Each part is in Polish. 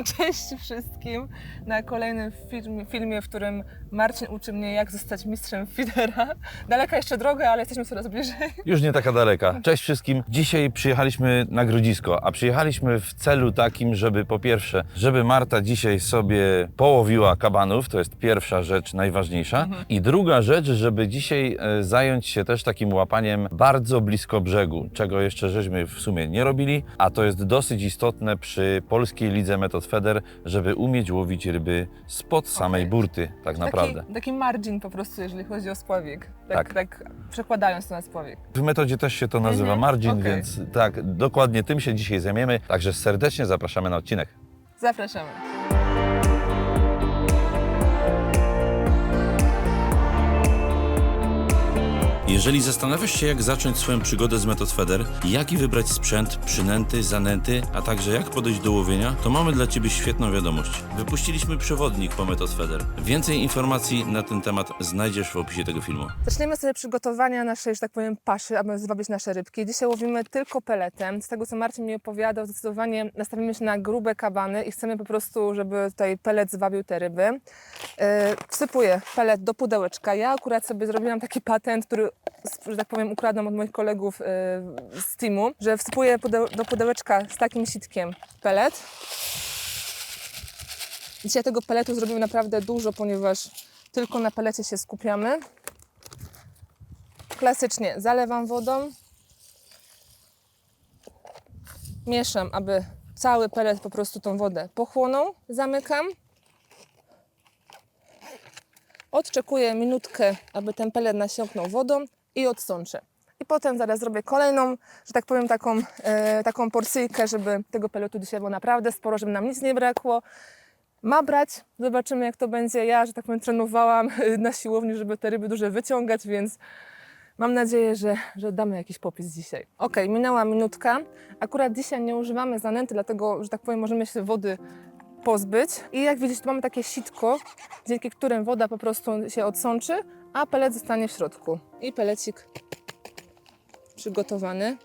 Cześć wszystkim na kolejnym filmie, w którym Marcin uczy mnie, jak zostać mistrzem fidera. Daleka jeszcze droga, ale jesteśmy coraz bliżej. Już nie taka daleka. Cześć wszystkim. Dzisiaj przyjechaliśmy na grodzisko, a przyjechaliśmy w celu takim, żeby po pierwsze, żeby Marta dzisiaj sobie połowiła kabanów, to jest pierwsza rzecz najważniejsza. I druga rzecz, żeby dzisiaj e, zająć się też takim łapaniem bardzo blisko brzegu, czego jeszcze żeśmy w sumie nie robili, a to jest dosyć istotne przy polskiej lidze Metod Feder, żeby umieć łowić ryby spod samej burty, tak naprawdę. Taki, taki margin po prostu, jeżeli chodzi o spławik. Tak, Tak. tak przekładając to na spławik. W metodzie też się to nazywa Mhm, margin, okej. więc tak, dokładnie tym się dzisiaj zajmiemy. Także serdecznie zapraszamy na odcinek. Zapraszamy. Jeżeli zastanawiasz się, jak zacząć swoją przygodę z Metod Feder, jaki wybrać sprzęt, przynęty, zanęty, a także jak podejść do łowienia, to mamy dla Ciebie świetną wiadomość. Wypuściliśmy przewodnik po Metod Feder. Więcej informacji na ten temat znajdziesz w opisie tego filmu. Zaczniemy sobie przygotowania naszej, że tak powiem, paszy, aby zwabić nasze rybki. Dzisiaj łowimy tylko peletem. Z tego, co Marcin mi opowiadał, zdecydowanie nastawimy się na grube kabany i chcemy po prostu, żeby tutaj pelet zwabił te ryby. Yy, wsypuję pelet do pudełeczka. Ja akurat sobie zrobiłam taki patent, który, że tak powiem, ukradłam od moich kolegów yy, z teamu, że wsypuję do pudełeczka z takim sitkiem pelet. Dzisiaj tego peletu zrobimy naprawdę dużo, ponieważ tylko na pelecie się skupiamy. Klasycznie zalewam wodą. Mieszam, aby cały pelet po prostu tą wodę pochłonął. Zamykam. Odczekuję minutkę, aby ten pelet nasiąknął wodą i odsączę. I potem zaraz zrobię kolejną, że tak powiem, taką, e, taką porcyjkę, żeby tego peletu dzisiaj było naprawdę sporo, żeby nam nic nie brakło. Ma brać, zobaczymy jak to będzie. Ja, że tak powiem, trenowałam na siłowni, żeby te ryby duże wyciągać, więc Mam nadzieję, że, że damy jakiś popis dzisiaj. Ok, minęła minutka. Akurat dzisiaj nie używamy zanęty, dlatego, że tak powiem, możemy się wody pozbyć. I jak widzicie, tu mamy takie sitko, dzięki którym woda po prostu się odsączy, a pelet zostanie w środku. I pelecik przygotowany.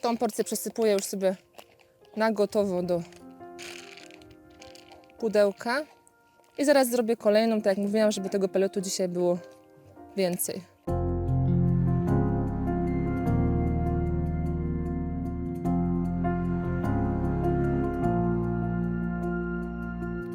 Tą porcję przesypuję już sobie na gotowo do pudełka. I zaraz zrobię kolejną, tak jak mówiłam, żeby tego peletu dzisiaj było więcej.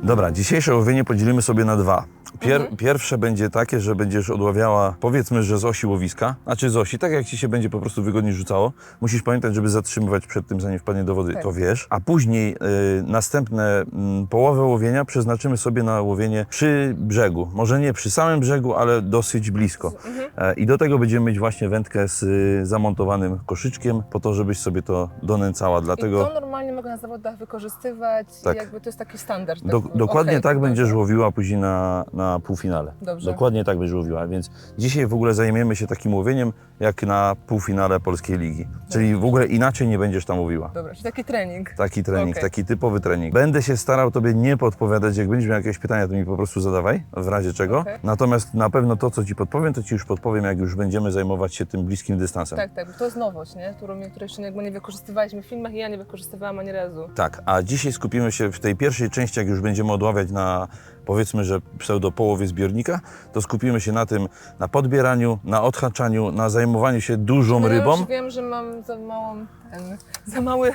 Dobra, dzisiejsze łowienie podzielimy sobie na dwa. Pier, Mhm. Pierwsze będzie takie, że będziesz odławiała, powiedzmy, że z osi łowiska, znaczy z osi, tak jak ci się będzie po prostu wygodnie rzucało. Musisz pamiętać, żeby zatrzymywać przed tym, zanim wpadnie do wody, Tak. to wiesz. A później y, następne y, połowę łowienia przeznaczymy sobie na łowienie przy brzegu. Może nie przy samym brzegu, ale dosyć blisko. Mhm. E, I do tego będziemy mieć właśnie wędkę z y, zamontowanym koszyczkiem, po to, żebyś sobie to donęcała. Dlatego... I to normalnie mogę na zawodach wykorzystywać Tak. jakby to jest taki standard. Do, Tak, dokładnie okej, tak dobrze. będziesz łowiła później na, na półfinale. Dobrze. Dokładnie tak będziesz łowiła, więc dzisiaj w ogóle zajmiemy się takim łowieniem jak na półfinale Polskiej Ligi. Czyli w ogóle inaczej nie będziesz tam łowiła. Dobra, czyli taki trening. Taki trening, Okej. taki typowy trening. Będę się starał Tobie nie podpowiadać, jak będziesz miał jakieś pytania, to mi po prostu zadawaj, w razie czego. Okej. Natomiast na pewno to, co Ci podpowiem, to Ci już podpowiem, jak już będziemy zajmować się tym bliskim dystansem. Tak, tak, to jest nowość, nie? Którą, której jeszcze nie wykorzystywaliśmy w filmach i ja nie wykorzystywałam ani razu. Tak, a dzisiaj skupimy się w tej pierwszej części, jak już będziemy odławiać na powiedzmy, że pseudo połowie zbiornika, to skupimy się na tym, na podbieraniu, na odhaczaniu, na zajmowaniu się dużą No ja rybą. już wiem, że mam za małą, ten, za mały,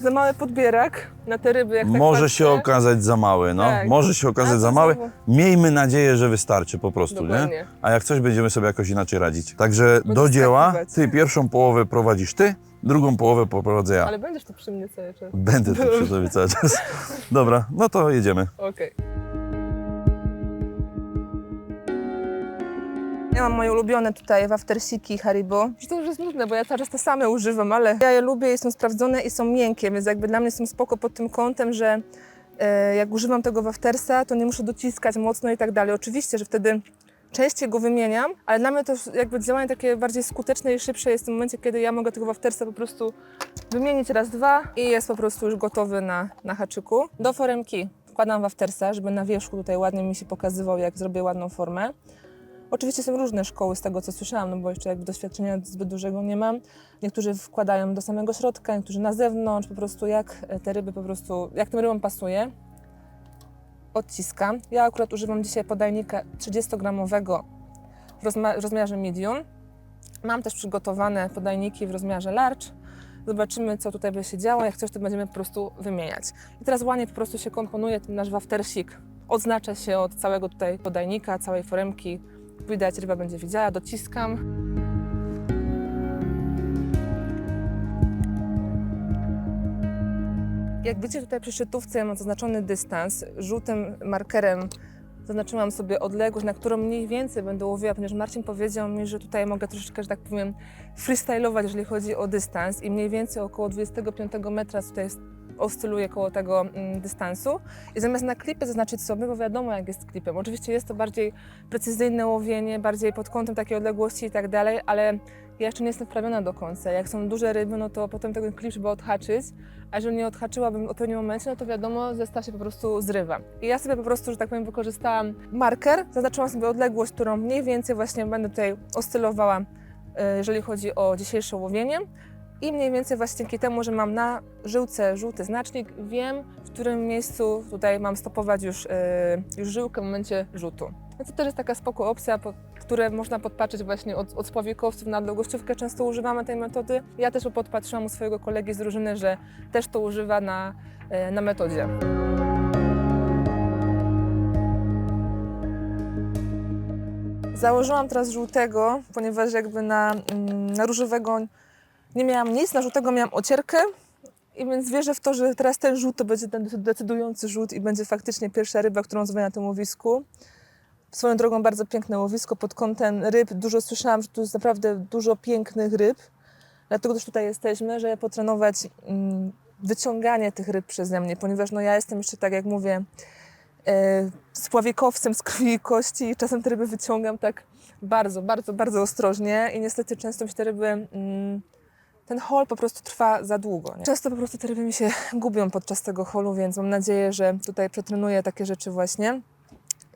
za mały podbierak na te ryby, jak tak Może patrzę. się okazać za mały, no. Tak. Może się okazać za mały. Miejmy nadzieję, że wystarczy po prostu, nie? Dokładnie. A jak coś, będziemy sobie jakoś inaczej radzić. Także do dzieła. Ty pierwszą połowę prowadzisz ty, drugą połowę poprowadzę ja. Ale będziesz tu przy mnie cały czas. Będę tu przy tobie cały czas. Dobra, no to jedziemy. Okej. Ja mam moje ulubione tutaj waftersiki Haribo. To już jest nudne, bo ja cały czas te same używam, ale ja je lubię, są sprawdzone i są miękkie, więc jakby dla mnie są spoko pod tym kątem, że e, jak używam tego waftersa, to nie muszę dociskać mocno i tak dalej. Oczywiście, że wtedy częściej go wymieniam, ale dla mnie to jakby działanie takie bardziej skuteczne i szybsze jest w tym momencie, kiedy ja mogę tego waftersa po prostu wymienić raz, dwa i jest po prostu już gotowy na, na haczyku. Do foremki wkładam waftersa, żeby na wierzchu tutaj ładnie mi się pokazywał, jak zrobię ładną formę. Oczywiście są różne szkoły z tego, co słyszałam, no bo jeszcze jakby doświadczenia zbyt dużego nie mam. Niektórzy wkładają do samego środka, niektórzy na zewnątrz, po prostu jak te ryby po prostu, jak tym rybom pasuje. Odciskam. Ja akurat używam dzisiaj podajnika 30-gramowego w rozmiarze medium. Mam też przygotowane podajniki w rozmiarze large. Zobaczymy, co tutaj by się działo. Jak coś, to będziemy po prostu wymieniać. I teraz ładnie po prostu się komponuje ten nasz waftersik. Odznacza się od całego tutaj podajnika, całej foremki. Widać, ryba będzie widziała. Dociskam. Jak widzicie tutaj przy szczytówce mam zaznaczony dystans. Żółtym markerem zaznaczyłam sobie odległość, na którą mniej więcej będę łowiła, ponieważ Marcin powiedział mi, że tutaj mogę troszeczkę, że tak powiem, freestylować, jeżeli chodzi o dystans i mniej więcej około 25 metra tutaj oscyluję koło tego mm, dystansu i zamiast na klipy zaznaczyć sobie, bo wiadomo jak jest klipem. Oczywiście jest to bardziej precyzyjne łowienie, bardziej pod kątem takiej odległości i tak dalej, ale ja jeszcze nie jestem wprawiona do końca. Jak są duże ryby, no to potem tego klip trzeba odhaczyć, a jeżeli nie odhaczyłabym w odpowiednim momencie, no to wiadomo, zestaw się po prostu zrywa. I ja sobie po prostu, że tak powiem, wykorzystałam marker, zaznaczyłam sobie odległość, którą mniej więcej właśnie będę tutaj oscylowała, e, jeżeli chodzi o dzisiejsze łowienie. I mniej więcej właśnie dzięki temu, że mam na żyłce żółty znacznik, wiem, w którym miejscu tutaj mam stopować już, e, już żyłkę w momencie rzutu. Więc to też jest taka spoko opcja, które można podpatrzeć właśnie od, od spławikowców na długościówkę. Często używamy tej metody. Ja też podpatrzyłam u swojego kolegi z drużyny, że też to używa na, e, na metodzie. Założyłam teraz żółtego, ponieważ jakby na, mm, na różowego nie miałam nic, na żółtego miałam ocierkę. I więc wierzę w to, że teraz ten rzut to będzie ten decydujący rzut i będzie faktycznie pierwsza ryba, którą złowię na tym łowisku. Swoją drogą bardzo piękne łowisko pod kątem ryb. Dużo słyszałam, że tu jest naprawdę dużo pięknych ryb. Dlatego też tutaj jesteśmy, żeby potrenować mm, wyciąganie tych ryb przeze mnie, ponieważ no ja jestem jeszcze, tak jak mówię, e, spławikowcem z krwi i kości i czasem te ryby wyciągam tak bardzo, bardzo, bardzo ostrożnie i niestety często mi się te ryby... Mm, ten hol po prostu trwa za długo. Nie? Często po prostu te ryby mi się gubią podczas tego holu, więc mam nadzieję, że tutaj przetrenuję takie rzeczy właśnie.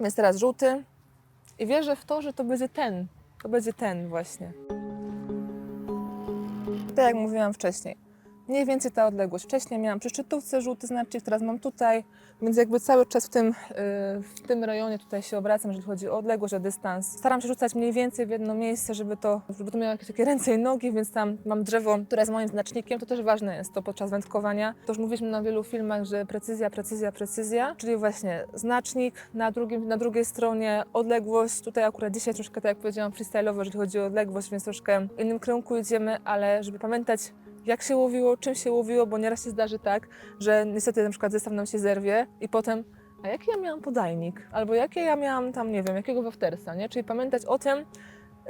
Więc teraz żółty i wierzę w to, że to będzie ten. To będzie ten właśnie. Tak jak mówiłam wcześniej. Mniej więcej ta odległość. Wcześniej miałam przy szczytówce żółty znacznik, teraz mam tutaj, więc jakby cały czas w tym, yy, w tym rejonie tutaj się obracam, jeżeli chodzi o odległość, o dystans. Staram się rzucać mniej więcej w jedno miejsce, żeby to, żeby to miało jakieś takie ręce i nogi, więc tam mam drzewo, które jest moim znacznikiem. To też ważne jest to podczas wędkowania. To już mówiliśmy na wielu filmach, że precyzja, precyzja, precyzja, czyli właśnie znacznik na, drugim, na drugiej stronie, odległość. Tutaj akurat dzisiaj troszkę, tak jak powiedziałam, freestyle'owo, jeżeli chodzi o odległość, więc troszkę w innym kierunku idziemy, ale żeby pamiętać, jak się łowiło, czym się łowiło, bo nieraz się zdarzy tak, że niestety na przykład zestaw nam się zerwie i potem, a jaki ja miałam podajnik? Albo jakie ja miałam tam, nie wiem, jakiego waftersa, nie? Czyli pamiętać o tym,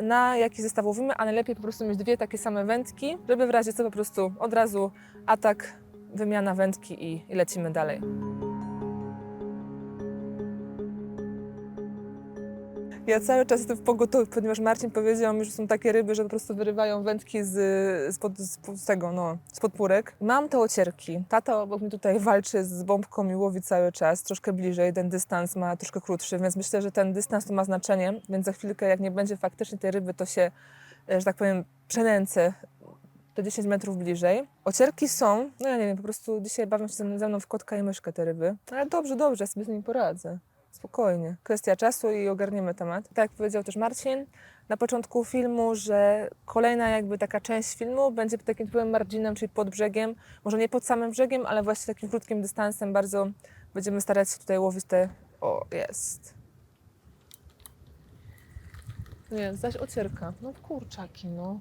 na jaki zestaw łowimy, a najlepiej po prostu mieć dwie takie same wędki, żeby w razie co po prostu od razu atak, wymiana wędki i, i lecimy dalej. Ja cały czas jestem w pogotowiu, ponieważ Marcin powiedział mi, że są takie ryby, że po prostu wyrywają wędki z, spod, spod z tego, no, z podpórek. Mam te ocierki. Tata obok mnie tutaj walczy z bombką i łowi cały czas, troszkę bliżej. Ten dystans ma troszkę krótszy, więc myślę, że ten dystans to ma znaczenie, więc za chwilkę, jak nie będzie faktycznie tej ryby, to się, e, że tak powiem, przenęcę te 10 metrów bliżej. Ocierki są, no ja nie wiem, po prostu dzisiaj bawią się ze mną w kotka i myszkę te ryby. Ale dobrze, dobrze, ja sobie z nimi poradzę. Spokojnie. Kwestia czasu i ogarniemy temat. Tak jak powiedział też Marcin na początku filmu, że kolejna jakby taka część filmu będzie takim typowym marginem, czyli pod brzegiem. Może nie pod samym brzegiem, ale właśnie takim krótkim dystansem. Bardzo będziemy starać się tutaj łowić te... O, jest. Nie, zaś ocierka. No kurczaki, no.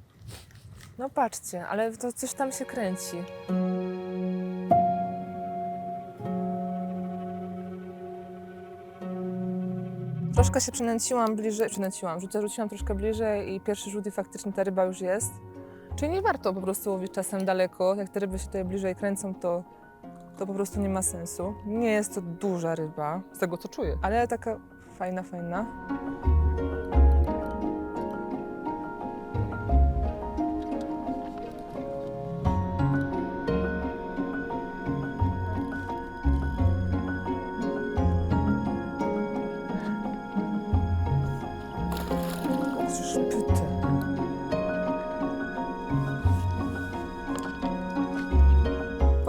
No patrzcie, ale to coś tam się kręci. Troszkę się przynęciłam bliżej, przynęciłam, rzucia, rzuciłam troszkę bliżej i pierwszy rzut i faktycznie ta ryba już jest. Czyli nie warto po prostu łowić czasem daleko. Jak te ryby się tutaj bliżej kręcą, to, to po prostu nie ma sensu. Nie jest to duża ryba, z tego co czuję, ale taka fajna, fajna.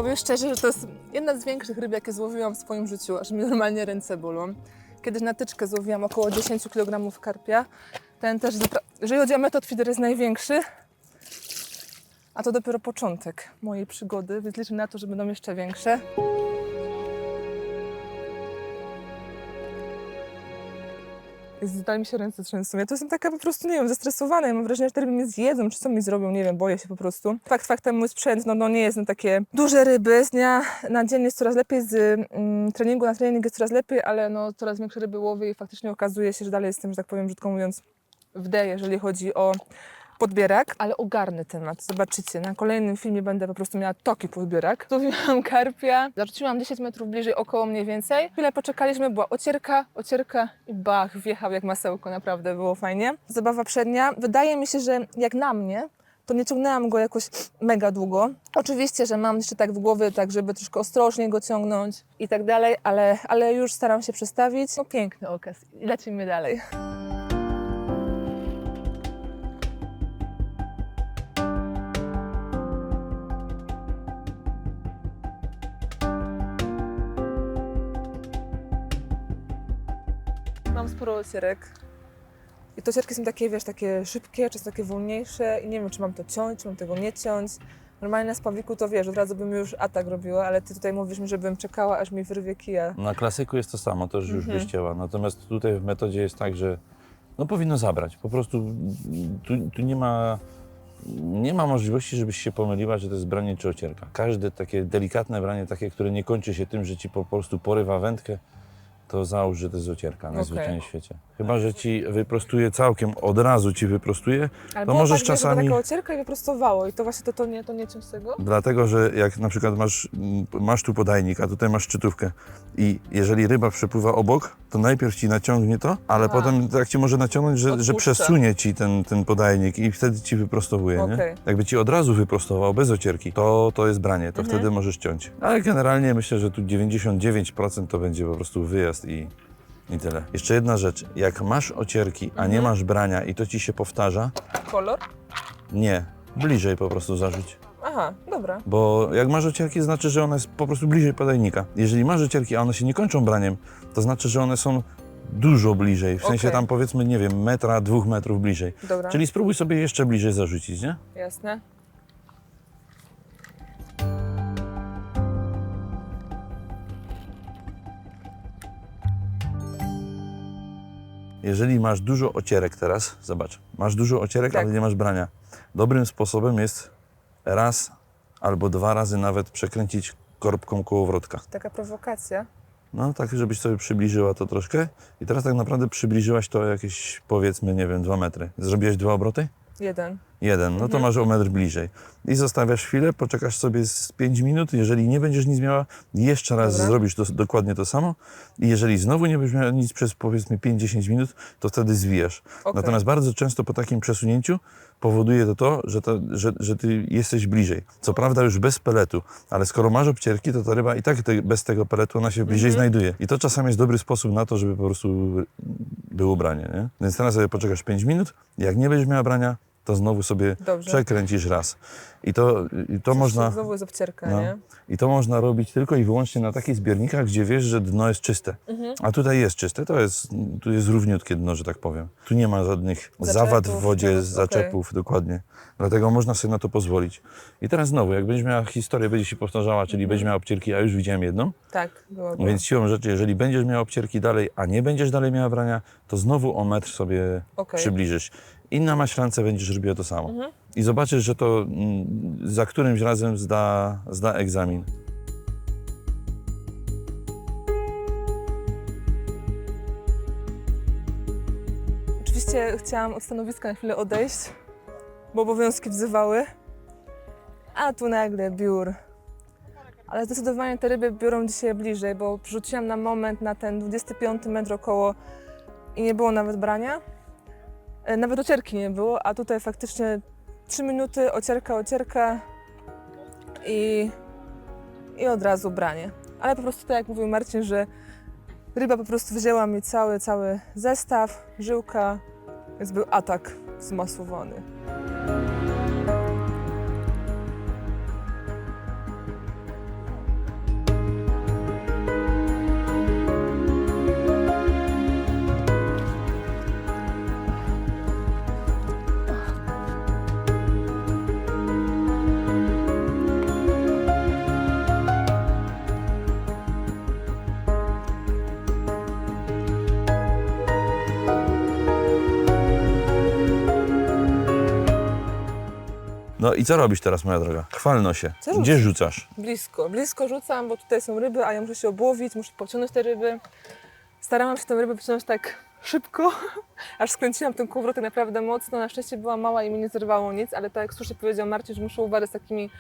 Powiem szczerze, że to jest jedna z większych ryb, jakie złowiłam w swoim życiu, aż mi normalnie ręce bolą. Kiedyś na tyczkę złowiłam około 10 kg karpia. Ten też, jeżeli chodzi o metod feeder, jest największy. A to dopiero początek mojej przygody, więc liczę na to, że będą jeszcze większe. Zdali mi się ręce trzęsą. Ja to jestem taka po prostu, nie wiem, zestresowana. Ja mam wrażenie, że te ryby mnie zjedzą, czy co mi zrobią, nie wiem, boję się po prostu. Fakt faktem mój sprzęt, no, no nie jest na takie duże ryby. Z dnia na dzień jest coraz lepiej, z mm, treningu na trening jest coraz lepiej, ale no coraz większe ryby łowię i faktycznie okazuje się, że dalej jestem, że tak powiem, brzydko mówiąc, w D, jeżeli chodzi o podbierak, ale ogarnę temat. Zobaczycie, na kolejnym filmie będę po prostu miała toki podbierak. Złowiłam karpia, zarzuciłam 10 metrów bliżej, około mniej więcej. Chwilę poczekaliśmy, była ocierka, ocierka i bach, wjechał jak masełko, naprawdę było fajnie. Zabawa przednia. Wydaje mi się, że jak na mnie, to nie ciągnęłam go jakoś mega długo. Oczywiście, że mam jeszcze tak w głowie, tak żeby troszkę ostrożnie go ciągnąć i tak dalej, ale, ale już staram się przestawić. No piękny okaz. Lecimy dalej. Sporo ocierek. I te ocierki są takie, wiesz, takie szybkie, czy takie wolniejsze i nie wiem, czy mam to ciąć, czy mam tego nie ciąć. Normalnie na spawiku to wiesz, od razu bym już atak robiła, ale ty tutaj mówisz mi, żebym czekała, aż mi wyrwie kija. Na klasyku jest to samo, to już już Mhm. byś chciała. Natomiast tutaj w metodzie jest tak, że no powinno zabrać. Po prostu tu, tu nie ma nie ma możliwości, żebyś się pomyliła, że to jest branie czy ocierka. Każde takie delikatne branie, takie, które nie kończy się tym, że ci po prostu porywa wędkę, to załóż, że to jest ocierka najzwyczajniej w świecie. Chyba, że ci wyprostuje całkiem, od razu ci wyprostuje, Ale to możesz tak, czasami... taka ocierka i wyprostowało i to właśnie to, to nie, to nie ciąć tego? Dlatego, że jak na przykład masz, masz tu podajnik, a tutaj masz szczytówkę i jeżeli ryba przepływa obok, to najpierw ci naciągnie to, ale A. potem tak ci może naciągnąć, że, że Odpuszcza. przesunie ci ten, ten podajnik i wtedy ci wyprostowuje. Nie? Okej. Jakby ci od razu wyprostował, bez ocierki, to, to jest branie, to Mhm. wtedy możesz ciąć. Ale generalnie myślę, że tu 99% to będzie po prostu wyjazd i, i tyle. Jeszcze jedna rzecz, jak masz ocierki, a nie Mhm. masz brania i to ci się powtarza, Kolor? nie, bliżej po prostu zarzuć. Aha, dobra. Bo jak masz ocierki, znaczy, że ona jest po prostu bliżej podajnika. Jeżeli masz ocierki, a one się nie kończą braniem, to znaczy, że one są dużo bliżej. W sensie Okej. tam powiedzmy, nie wiem, metra, dwóch metrów bliżej. Dobra, Czyli spróbuj sobie jeszcze bliżej zarzucić, nie? jasne. Jeżeli masz dużo ocierek teraz, zobacz, masz dużo ocierek, Tak. ale nie masz brania. Dobrym sposobem jest raz albo dwa razy nawet przekręcić korbką kołowrotka. Taka prowokacja. No tak, żebyś sobie przybliżyła to troszkę. I teraz tak naprawdę przybliżyłaś to jakieś, powiedzmy, nie wiem, dwa metry. Zrobiłeś dwa obroty? Jeden. Jeden, no to Mhm. masz o metr bliżej. I zostawiasz chwilę, poczekasz sobie z 5 minut. Jeżeli nie będziesz nic miała, jeszcze raz Dobra. zrobisz to, dokładnie to samo. I jeżeli znowu nie będziesz miała nic przez powiedzmy 5-10 minut, to wtedy zwijasz. Okej. Natomiast bardzo często po takim przesunięciu powoduje to to, że, to że, że ty jesteś bliżej. Co prawda już bez peletu, ale skoro masz obcierki, to ta ryba i tak te, bez tego peletu ona się bliżej Mhm. znajduje. I to czasami jest dobry sposób na to, żeby po prostu było branie. Nie? Więc teraz sobie poczekasz 5 minut. Jak nie będziesz miała brania, to znowu sobie Dobrze. przekręcisz raz. I to, i to można. Znowu jest obcierka, No. nie? I to można robić tylko i wyłącznie na takich zbiornikach, gdzie wiesz, że dno jest czyste. Mhm. A tutaj jest czyste, to jest, tu jest równiutkie dno, że tak powiem. Tu nie ma żadnych Zaczepów, zawad w wodzie, zaczepów, dokładnie. Dlatego można sobie na to pozwolić. I teraz znowu, jak będziesz miała historię, będzie się powtarzała, czyli Mhm. będziesz miała obcierki, a już widziałem jedną, Tak, było. więc siłą rzeczy, jeżeli będziesz miała obcierki dalej, a nie będziesz dalej miała brania, to znowu o metr sobie Okej. przybliżysz. I na maślance będziesz robiła to samo. Mhm. I zobaczysz, że to mm, za którymś razem zda, zda egzamin. Oczywiście chciałam od stanowiska na chwilę odejść, bo obowiązki wzywały. A tu nagle biur. Ale zdecydowanie te ryby biorą dzisiaj bliżej, bo przerzuciłam na moment na ten 25 metr około i nie było nawet brania. E, Nawet ocierki nie było, a tutaj faktycznie 3 minuty, ocierka, ocierka i, i od razu branie. Ale po prostu tak jak mówił Marcin, że ryba po prostu wzięła mi cały, cały zestaw, żyłka, więc był atak zmasowany. No i co robisz teraz, moja droga? Chwalno się. Co Gdzie rzucasz? Blisko, blisko rzucam, bo tutaj są ryby, a ja muszę się obłowić, muszę pociągnąć te ryby. Starałam się tę rybę wyciągnąć tak szybko, aż skręciłam ten kołowrotek naprawdę mocno. Na szczęście była mała i mi nie zerwało nic, ale tak jak słusznie powiedział Marcin, że muszę uważać z takimi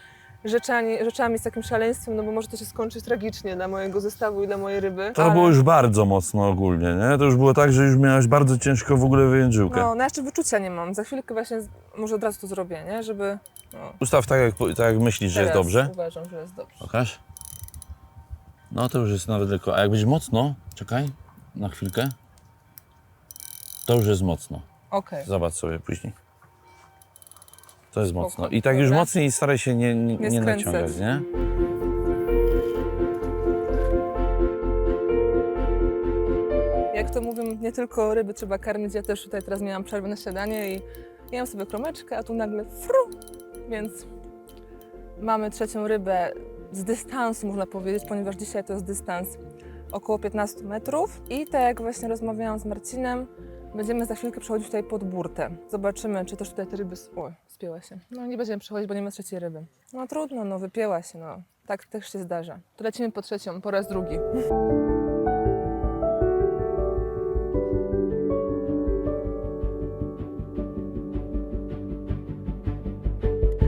rzeczami, rzeczami, z takim szaleństwem, no bo może to się skończyć tragicznie dla mojego zestawu i dla mojej ryby. To ale... było już bardzo mocno ogólnie, nie? To już było tak, że już miałaś bardzo ciężko w ogóle wyjąć żyłkę. No, no jeszcze wyczucia nie mam. Za chwilkę właśnie z- może od razu to zrobię, nie? Żeby... No, Ustaw tak jak, tak jak myślisz, że jest teraz dobrze. uważam, że jest dobrze. Pokaż. No to już jest nawet lekko. A jak będzie mocno, czekaj na chwilkę. To już jest mocno. Okej. Zobacz sobie później. To jest Spoko. mocno. I tak już Dobra. mocniej staraj się nie, nie, Nie nie skręcać. naciągać, nie? Jak to mówią, nie tylko ryby trzeba karmić, ja też tutaj teraz miałam przerwę na śniadanie i jem sobie kromeczkę, a tu nagle fru, więc mamy trzecią rybę z dystansu, można powiedzieć, ponieważ dzisiaj to jest dystans około 15 metrów i tak jak właśnie rozmawiałam z Marcinem, będziemy za chwilkę przechodzić tutaj pod burtę. Zobaczymy, czy też tutaj te ryby... s- O, spięła się. No nie będziemy przechodzić, bo nie ma trzeciej ryby. No trudno, no wypięła się, no. Tak też się zdarza. To lecimy po trzecią, po raz drugi.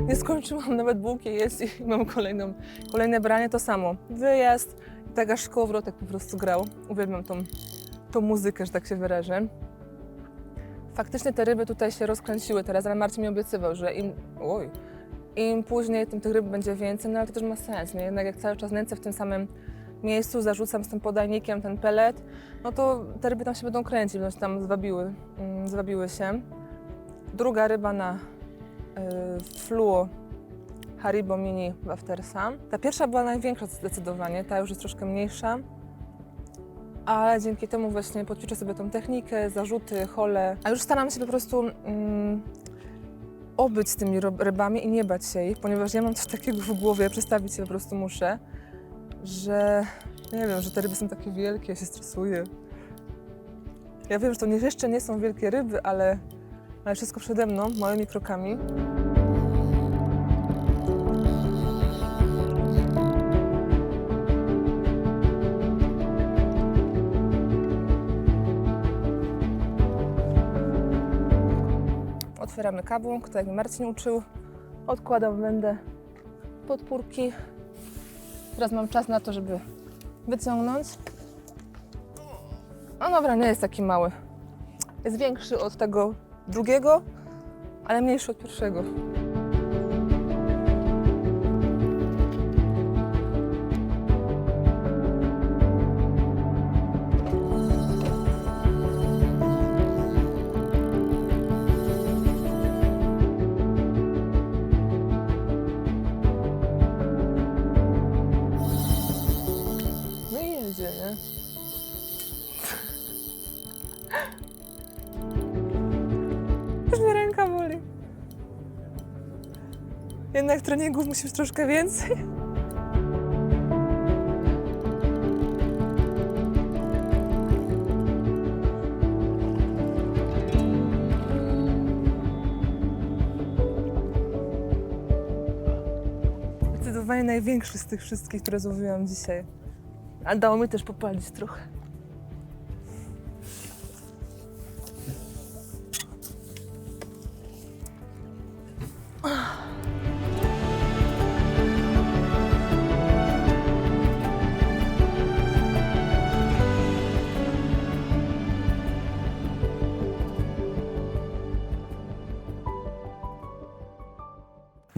Nie skończyłam nawet bułki jest i mam kolejną, kolejne branie, to samo. Wyjazd, tak aż kołowrotek po prostu grał. Uwielbiam tą, tą muzykę, że tak się wyrażę. Faktycznie te ryby tutaj się rozkręciły teraz, ale Marcin mi obiecywał, że im, oj, im później, tym tych ryb będzie więcej, no ale to też ma sens, nie? Jednak jak cały czas nęcę w tym samym miejscu, zarzucam z tym podajnikiem ten pelet, no to te ryby tam się będą kręcić, będą się tam zwabiły, mm, zwabiły się. Druga ryba na y, fluo Haribo Mini Waftersa. Ta pierwsza była największa zdecydowanie, ta już jest troszkę mniejsza. Ale dzięki temu właśnie poćwiczę sobie tą technikę, zarzuty, hole. A już staram się po prostu mm, obyć z tymi rybami i nie bać się ich, ponieważ ja mam coś takiego w głowie, przestawić się po prostu muszę, że nie wiem, że te ryby są takie wielkie, ja się stresuję. Ja wiem, że to jeszcze nie są wielkie ryby, ale ale wszystko przede mną, małymi krokami. Otwieramy kabłąk, tak jak Marcin uczył. Odkładam wędę podpórki. Teraz mam czas na to, żeby wyciągnąć. No dobra, nie jest taki mały. Jest większy od tego drugiego, ale mniejszy od pierwszego. Treningów musi być troszkę więcej. Zdecydowanie największy z tych wszystkich, które złowiłam dzisiaj. A dało mi też popalić trochę.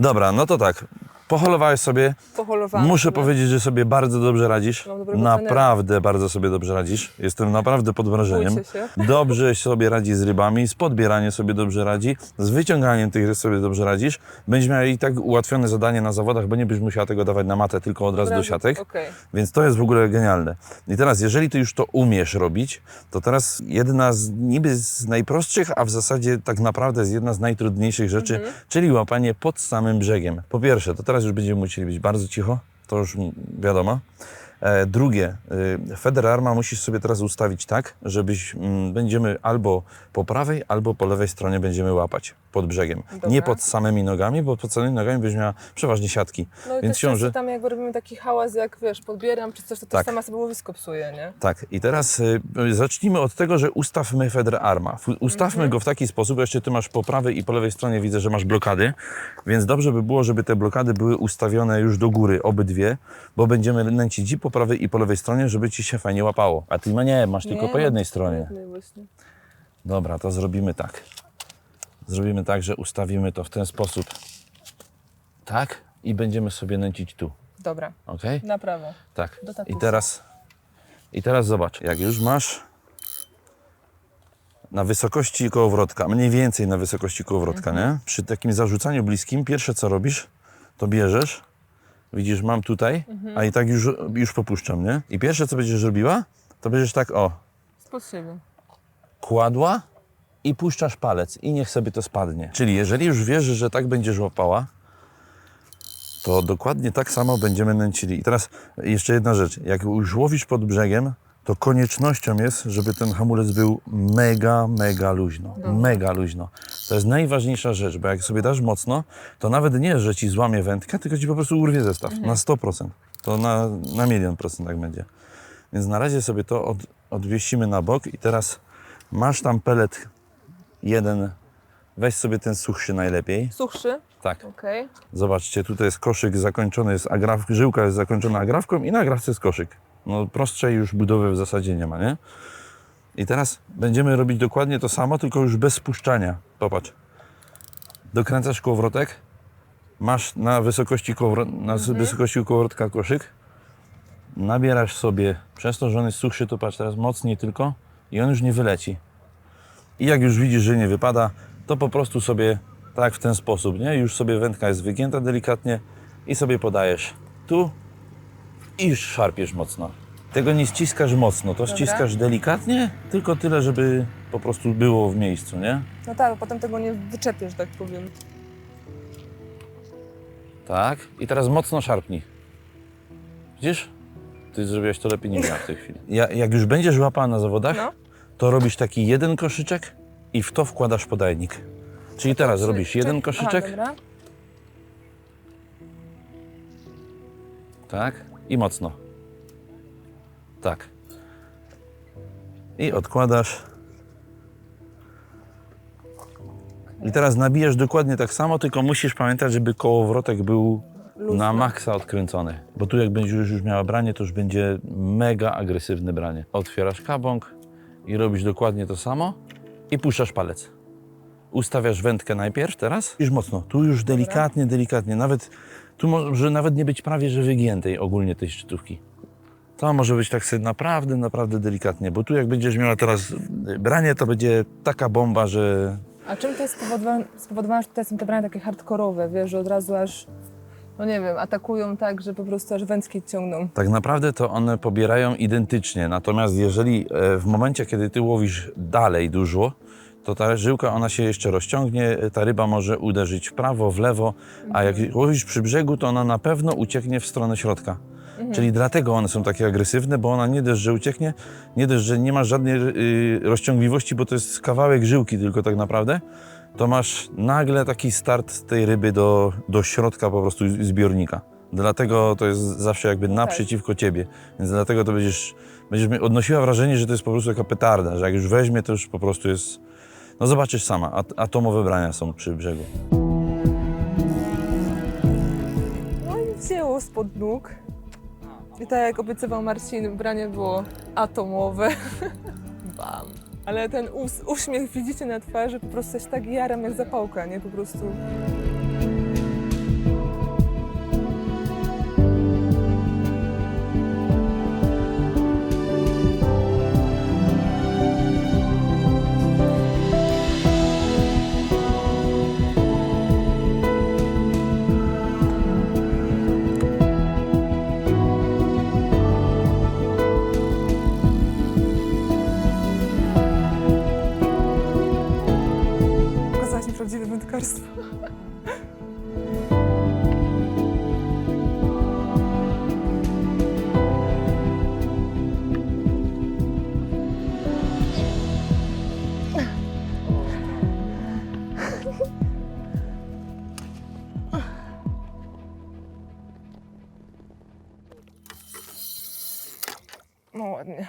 Dobra, no to tak. Poholowałeś sobie. Muszę powiedzieć, że sobie bardzo dobrze radzisz. Naprawdę bardzo sobie dobrze radzisz. Jestem naprawdę pod wrażeniem. Dobrze sobie radzi z rybami, z podbieraniem sobie dobrze radzi, z wyciąganiem tych ryb sobie dobrze radzisz. Będziesz miała i tak ułatwione zadanie na zawodach, bo nie będziesz musiała tego dawać na matę, tylko od razu do siatek. Okej. Więc to jest w ogóle genialne. I teraz, jeżeli ty już to umiesz robić, to teraz jedna z niby z najprostszych, a w zasadzie tak naprawdę jest jedna z najtrudniejszych rzeczy, Mhm. czyli łapanie pod samym brzegiem. Po pierwsze, to teraz już będziemy musieli być bardzo cicho, to już wiadomo. E, drugie, y, Feder Arma musisz sobie teraz ustawić tak, żebyś mm, będziemy albo po prawej, albo po lewej stronie będziemy łapać pod brzegiem. Dobra. Nie pod samymi nogami, bo pod samymi nogami będziesz miała przeważnie siatki. No i Więc też ciąży. tam jak robimy taki hałas, jak wiesz, podbieram czy coś, to też Tak. sama sobie łowisko psuje, nie? Tak, i teraz y, zacznijmy od tego, że ustawmy Feder Arma. Ustawmy Mhm. go w taki sposób, jeszcze ty masz po prawej i po lewej stronie widzę, że masz blokady, więc dobrze by było, żeby te blokady były ustawione już do góry, obydwie, bo będziemy nęcić i po prawej i po lewej stronie, żeby ci się fajnie łapało. A ty ma nie, masz tylko Nie, po no, jednej po stronie. jednej właśnie. Dobra, to zrobimy tak. Zrobimy tak, że ustawimy to w ten sposób. Tak? I będziemy sobie nęcić tu. Dobra, Ok? na prawo. Tak. I teraz, I teraz zobacz, jak już masz na wysokości kołowrotka, mniej więcej na wysokości kołowrotka, nie? Przy takim zarzucaniu bliskim, pierwsze co robisz, to bierzesz, widzisz, mam tutaj, a i tak już, już popuszczam, nie? I pierwsze co będziesz robiła, to będziesz tak, o, Spod siebie. kładła i puszczasz palec i niech sobie to spadnie. Czyli jeżeli już wiesz, że tak będziesz łapała, to dokładnie tak samo będziemy nęcili. I teraz jeszcze jedna rzecz. Jak już łowisz pod brzegiem, to koniecznością jest, żeby ten hamulec był mega, mega luźno. Mega luźno. To jest najważniejsza rzecz, bo jak sobie dasz mocno, to nawet nie, że ci złamie wędkę, tylko ci po prostu urwie zestaw na 100%. To na, na milion procent tak będzie. Więc na razie sobie to od, odwiesimy na bok i teraz masz tam pelet jeden, weź sobie ten suchszy najlepiej. Suchszy, Tak. okej. Zobaczcie, tutaj jest koszyk zakończony, jest agraf, żyłka jest zakończona agrafką i na agrafce jest koszyk. No prostszej już budowy w zasadzie nie ma, nie? I teraz będziemy robić dokładnie to samo, tylko już bez spuszczania. Popatrz. Dokręcasz kołowrotek, masz na wysokości, kołowro- na wysokości kołowrotka koszyk, nabierasz sobie, przez to, że on jest suchszy, to patrz teraz mocniej tylko i on już nie wyleci. I jak już widzisz, że nie wypada, to po prostu sobie tak w ten sposób, nie? Już sobie wędka jest wygięta delikatnie i sobie podajesz tu i szarpiesz mocno. Tego nie ściskasz mocno, to ściskasz delikatnie, tylko tyle, żeby po prostu było w miejscu, nie? No tak, bo potem tego nie wyczepiesz, tak powiem. Tak. I teraz mocno szarpnij. Widzisz? Ty zrobiłeś to lepiej niż ja w tej chwili. Ja, jak już będziesz łapała na zawodach, No. to robisz taki jeden koszyczek i w to wkładasz podajnik. Czyli teraz Czy- robisz jeden czy- koszyczek, Aha, dobra. tak, i mocno. Tak. I odkładasz. I teraz nabijasz dokładnie tak samo, tylko musisz pamiętać, żeby kołowrotek był na maksa odkręcony. Bo tu jak będziesz już miała branie, to już będzie mega agresywne branie. Otwierasz kabąk i robisz dokładnie to samo i puszczasz palec. Ustawiasz wędkę najpierw teraz. Już mocno. Tu już delikatnie, delikatnie. Nawet tu może nawet nie być prawie że wygiętej ogólnie tej szczytówki. To może być tak sobie naprawdę, naprawdę delikatnie, bo tu jak będziesz miała teraz branie, to będzie taka bomba, że A czym to jest spowodowane, spowodowane że tutaj są te brania takie hardkorowe, wiesz, że od razu aż, no nie wiem, atakują tak, że po prostu aż wędki ciągną. Tak naprawdę to one pobierają identycznie. Natomiast jeżeli e, w momencie, kiedy ty łowisz dalej dużo, to ta żyłka ona się jeszcze rozciągnie, e, ta ryba może uderzyć w prawo, w lewo, a jak łowisz przy brzegu, to ona na pewno ucieknie w stronę środka. Czyli dlatego one są takie agresywne, bo ona nie dość, że ucieknie, nie dość, że nie masz żadnej y, rozciągliwości, bo to jest kawałek żyłki tylko tak naprawdę, to masz nagle taki start tej ryby do, do środka po prostu zbiornika. Dlatego to jest zawsze jakby naprzeciwko ciebie. Więc dlatego to będziesz, będziesz odnosiła wrażenie, że to jest po prostu taka petarda, że jak już weźmie, to już po prostu jest... No zobaczysz sama, at, atomowe brania są przy brzegu. No i wzięło spod nóg. I tak jak obiecywał Marcin, branie było atomowe. Bam. Ale ten us- uśmiech widzicie na twarzy, po prostu się tak jaram jak zapałka, nie? Po prostu... No ładnie.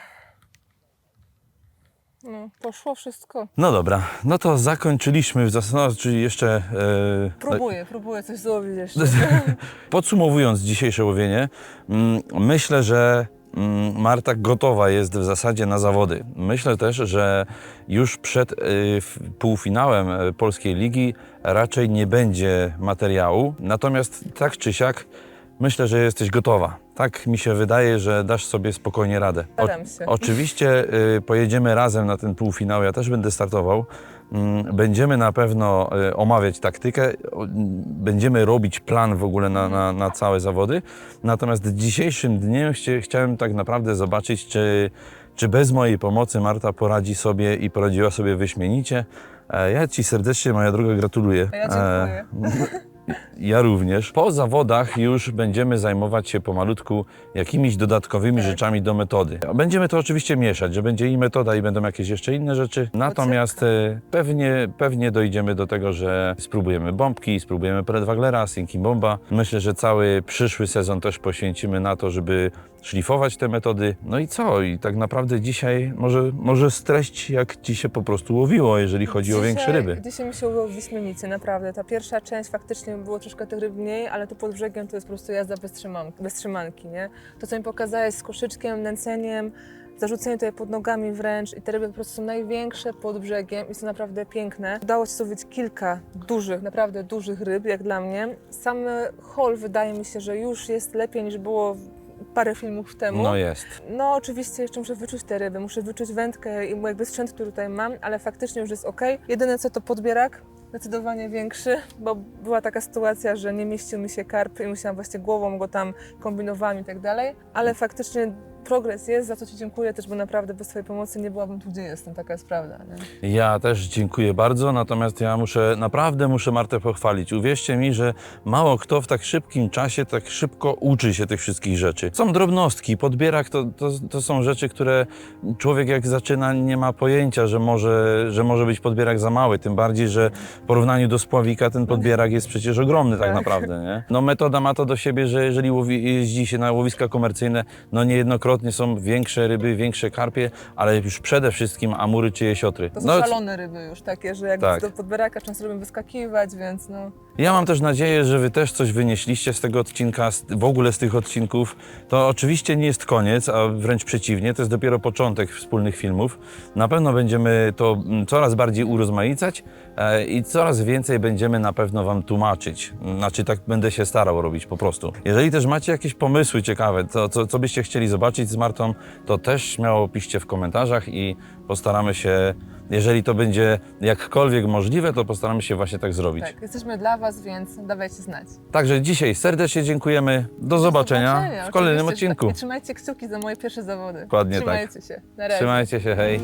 No, poszło wszystko. No dobra, no to zakończyliśmy w zasadzie, czyli jeszcze... E, próbuję, próbuję coś złowić jeszcze. Podsumowując dzisiejsze łowienie, mm, myślę, że Marta gotowa jest w zasadzie na zawody. Myślę też, że już przed y, półfinałem y, Polskiej Ligi raczej nie będzie materiału. Natomiast tak czy siak myślę, że jesteś gotowa. Tak mi się wydaje, że dasz sobie spokojnie radę. Staram się. Oczywiście y, pojedziemy razem na ten półfinał, ja też będę startował. Mm, Będziemy na pewno y, omawiać taktykę, będziemy robić plan w ogóle na, na, na całe zawody. Natomiast dzisiejszym dniem chcie, chciałem tak naprawdę zobaczyć, czy, czy bez mojej pomocy Marta poradzi sobie i poradziła sobie wyśmienicie. E, Ja Ci serdecznie, moja droga, gratuluję. Ja dziękuję. Ja również. Po zawodach już będziemy zajmować się pomalutku jakimiś dodatkowymi rzeczami do metody. Będziemy to oczywiście mieszać, że będzie i metoda, i będą jakieś jeszcze inne rzeczy. Natomiast e, pewnie, pewnie dojdziemy do tego, że spróbujemy bombki, spróbujemy Pellet Waglera, Sinking Bomba. Myślę, że cały przyszły sezon też poświęcimy na to, żeby szlifować te metody. No i co? I tak naprawdę dzisiaj może, może streść, jak Ci się po prostu łowiło, jeżeli chodzi o większe ryby. Dzisiaj mi się udało wyśmienicie, naprawdę. Ta pierwsza część faktycznie było troszkę tych ryb mniej, ale tu pod brzegiem to jest po prostu jazda bez, trzymanki, bez trzymanki, nie? To, co mi pokazałeś z koszyczkiem, nęceniem, zarzucenie tutaj pod nogami wręcz i te ryby po prostu są największe pod brzegiem i są naprawdę piękne. Udało się złowić kilka dużych, naprawdę dużych ryb, jak dla mnie. Sam hol wydaje mi się, że już jest lepiej niż było parę filmów temu. No jest. No oczywiście jeszcze muszę wyczuć te ryby, muszę wyczuć wędkę i jakby sprzęt, który tutaj mam, ale faktycznie już jest ok. Jedyne co to podbierak, zdecydowanie większy, bo była taka sytuacja, że nie mieścił mi się karp i musiałam właśnie głową go tam kombinowałam i tak dalej, ale faktycznie progres jest, za co Ci dziękuję też, bo naprawdę bez Twojej pomocy nie byłabym tu, gdzie jestem, taka jest prawda. Nie? Ja też dziękuję bardzo, natomiast ja muszę, naprawdę muszę Martę pochwalić. Uwierzcie mi, że mało kto w tak szybkim czasie tak szybko uczy się tych wszystkich rzeczy. Są drobnostki, podbierak to, to, to są rzeczy, które człowiek jak zaczyna nie ma pojęcia, że może, że może być podbierak za mały, tym bardziej, że w porównaniu do spławika ten podbierak jest przecież ogromny tak Tak. naprawdę, nie? No metoda ma to do siebie, że jeżeli łowi, jeździ się na łowiska komercyjne, no niejednokrotnie są większe ryby, większe karpie, ale już przede wszystkim amury czy jesiotry. To są No, szalone ryby już takie, że jak Tak. do podbieraka często lubią wyskakiwać, więc no... Ja mam też nadzieję, że Wy też coś wynieśliście z tego odcinka, w ogóle z tych odcinków. To oczywiście nie jest koniec, a wręcz przeciwnie, to jest dopiero początek wspólnych filmów. Na pewno będziemy to mm, coraz bardziej urozmaicać e, i coraz więcej będziemy na pewno Wam tłumaczyć. Znaczy, tak będę się starał robić po prostu. Jeżeli też macie jakieś pomysły ciekawe, to, co, co byście chcieli zobaczyć z Martą, to też śmiało piszcie w komentarzach i postaramy się, jeżeli to będzie jakkolwiek możliwe, to postaramy się właśnie tak zrobić. Tak, jesteśmy dla Was, więc dawajcie znać. Także dzisiaj serdecznie dziękujemy. Do zobaczenia w kolejnym oczywiście. odcinku. I trzymajcie kciuki za moje pierwsze zawody. Dokładnie tak. Trzymajcie się. Na razie. Trzymajcie się, hej.